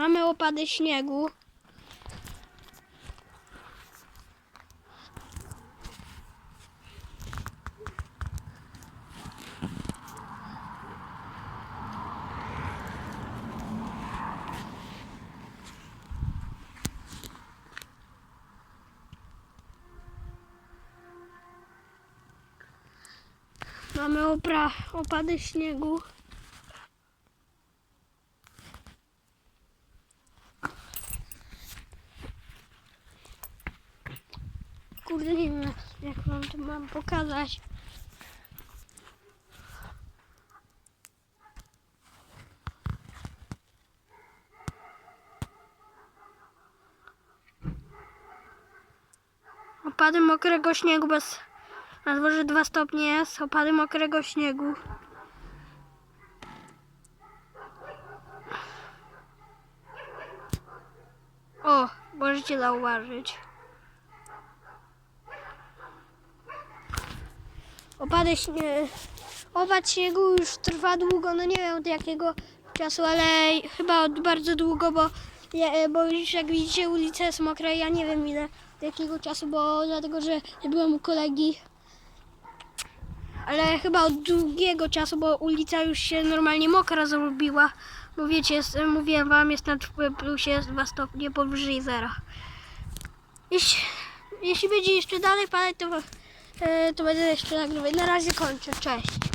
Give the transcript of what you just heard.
Mamy opady śniegu. Mamy opra, opady śniegu. Kurde, jak wam to mam pokazać. Opady mokrego śniegu bez... Na dworze 2 stopnie jest, opady mokrego śniegu. O, możecie zauważyć. Śnie... Opad śniegu już trwa długo, no nie wiem od jakiego czasu, ale chyba od bardzo długo, bo, ja, bo już jak widzicie ulica jest mokra, ja nie wiem ile, od jakiego czasu, bo dlatego, że byłem u kolegi, ale chyba od długiego czasu, bo ulica już się normalnie mokra zrobiła, bo wiecie, jest, mówiłem wam, jest na plusie 2 stopnie powyżej zera. Jeśli, jeśli będzie jeszcze dalej padać, to, e, to będę jeszcze nagrywać. Na razie kończę. Cześć.